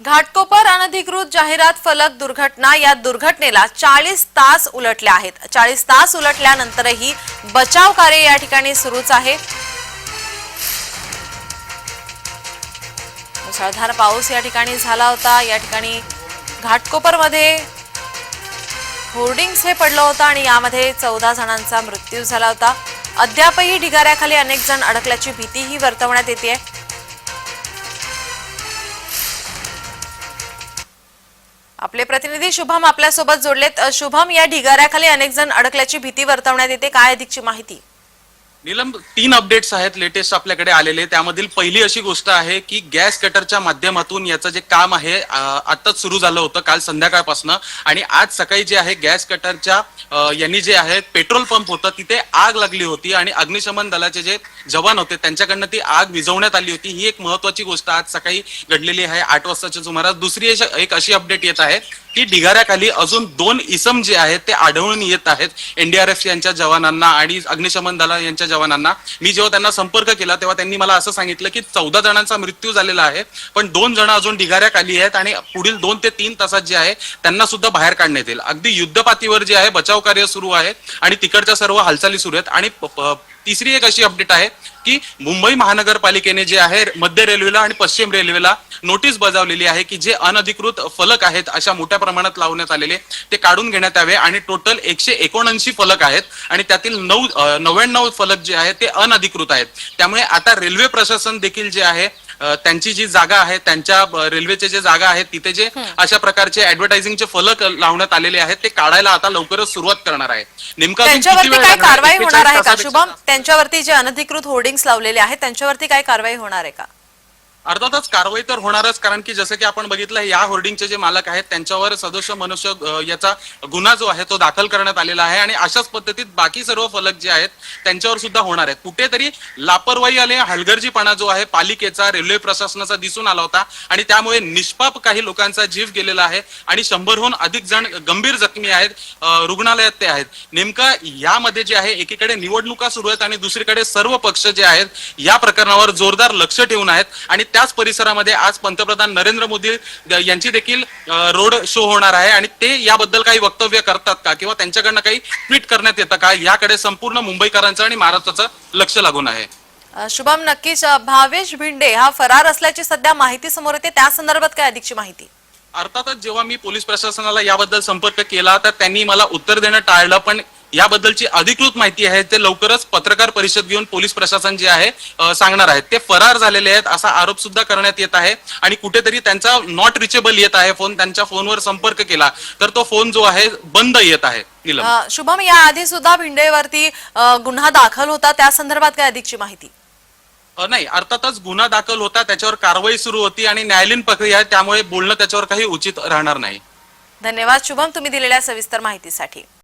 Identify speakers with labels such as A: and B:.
A: घाटकोपर अनधिकृत जाहिरात फलक दुर्घटना या दुर्घटनेला चाळीस तास उलटल्या आहेत. चाळीस तास उलटल्यानंतरही बचाव कार्य या ठिकाणी सुरूच आहे. मुसळधार पाऊस या ठिकाणी झाला होता. या ठिकाणी घाटकोपरमध्ये होर्डिंग्स हे पडलं होतं आणि यामध्ये चौदा जणांचा मृत्यू झाला होता. अद्यापही ढिगाऱ्याखाली अनेक जण अडकल्याची भीतीही वर्तवण्यात येते आहे आपले प्रतिनिधी शुभम आपल्यासोबत जोडलेत. शुभम या ढिगाऱ्याखाली अनेक जण अडकल्याची भीती वर्तवण्यात येते. काय अधिकची माहिती?
B: नीलम तीन अपडेट्स आहेत लेटेस्ट आपल्याकडे आलेले. त्यामधील पहिली अशी गोष्ट आहे की गॅस कटरच्या माध्यमातून याचं जे काम आहे आताच आत्ताच सुरू झालं होतं काल संध्याकाळपासून. आणि आज सकाळी जे आहे गॅस कटरच्या यांनी जे आहे पेट्रोल पंप होतं तिथे आग लागली होती. आणि अग्निशमन दलाचे जे जवान होते त्यांच्याकडनं ती आग विझवण्यात आली होती. ही एक महत्वाची गोष्ट आज सकाळी घडलेली आहे आठ वाजताच्या सुमारास. दुसरी अशी- एक अशी अपडेट येत आहे की ढिगाऱ्याखाली अजून दोन इसम जे आहेत ते आढळून येत आहेत. एनडीआरएफ यांच्या जवानांना आणि अग्निशमन दला यांच्या जवानांना. मी जेव्हा त्यांना संपर्क केला तेव्हा त्यांनी मला असं सांगितलं की चौदा जणांचा मृत्यू झालेला आहे पण दोन जण अजून ढिगाऱ्याखाली आहेत आणि पुढील दोन ते तीन तासात जे आहे त्यांना सुद्धा बाहेर काढण्यात येईल. अगदी युद्धपातीवर जे आहे बचाव कार्य सुरू आहे आणि तिकडच्या सर्व हालचाली सुरू आहेत. आणि तिसरी एक अशी अपडेट आहे की मुंबई महानगरपालिकेने जे आहे मध्य रेल्वेला आणि पश्चिम रेल्वेला नोटीस बजावलेली आहे की जे अनधिकृत फलक आहेत अशा मोठ्या प्रमाणात लावण्यात आलेले ते काढून घेण्यात यावे आणि टोटल एकशे एकोणऐंशी फलक आहेत आणि त्यातील नऊ नव्याण्णव फलक जे आहेत ते अनधिकृत आहेत. त्यामुळे आता रेल्वे प्रशासन देखील जे आहे त्यांची जी जागा आहे त्यांच्या रेल्वेचे जे जागा आहेत तिथे जे अशा प्रकारचे ऍडव्हर्टायझिंगचे फलक लावण्यात आलेले आहेत ते काढायला आता लवकरच सुरुवात करणार आहे. नेमका
A: त्यांच्यावरती काय? कारवाई होणार
B: 41
A: आहे का शुभम? त्यांच्यावरती जे अनधिकृत होर्डिंग्स लावलेले आहेत त्यांच्यावरती काय कारवाई होणार आहे का?
B: अर्थातच कारवाई तर होणारच कारण की जसं की आपण बघितलं या होर्डिंगचे जे मालक आहेत त्यांच्यावर सदस्य मनुष्य याचा गुन्हा जो आहे तो दाखल करण्यात आलेला आहे. आणि अशाच पद्धतीत बाकी सर्व फलक जे आहेत त्यांच्यावर सुद्धा होणार आहेत. कुठेतरी लापरवाही आली हलगर्जीपणा जो आहे पालिकेचा रेल्वे प्रशासनाचा दिसून आला होता. आणि त्यामुळे निष्पाप काही लोकांचा जीव गेलेला आहे. आणि शंभरहून अधिक जण गंभीर जखमी आहेत रुग्णालयात ते आहेत. नेमका यामध्ये जे आहे एकीकडे निवडणुका सुरू आहेत आणि दुसरीकडे सर्व पक्ष जे आहेत या प्रकरणावर जोरदार लक्ष ठेवून आहेत. आणि त्याच परिसरामध्ये आज पंतप्रधान नरेंद्र मोदी यांची देखील रोड शो होणार आहे आणि ते याबद्दल काही वक्तव्य करतात का? किंवा त्यांच्याकडनं काही ट्विट करण्यात येतं का? याकडे संपूर्ण मुंबईकरांचं आणि महाराष्ट्राचं लक्ष लागून आहे.
A: शुभम नक्कीच भावेश भिंडे हा फरार असल्याची सध्या माहिती समोर येते. त्या संदर्भात काय अधिकची माहिती?
B: अर्थातच जेव्हा मी पोलीस प्रशासनाला याबद्दल संपर्क केला तर त्यांनी मला उत्तर देणं टाळलं पण याबद्दलची अधिकृत माहिती आहे. ते लवकरच पत्रकार परिषद घेऊन पोलीस प्रशासन जे आहे सांगणार आहेत. ते फरार झालेले आहेत असा आरोप सुद्धा करण्यात येत आहे. आणि कुठेतरी त्यांचा नॉट रिचेबल येत आहे फोन. त्यांच्या फोनवर संपर्क केला तर तो फोन जो आहे बंद येत आहे.
A: शुभम या आधी सुद्धा भिंडेवरती गुन्हा दाखल होता. त्या संदर्भात काय अधिकची माहिती?
B: नाही. अर्थातच गुन्हा दाखल होता. त्याच्यावर कारवाई सुरू होती आणि न्यायालयीन प्रक्रिया आहे. त्यामुळे बोलणं त्याच्यावर काही उचित राहणार नाही.
A: धन्यवाद शुभम तुम्ही दिलेल्या सविस्तर माहितीसाठी.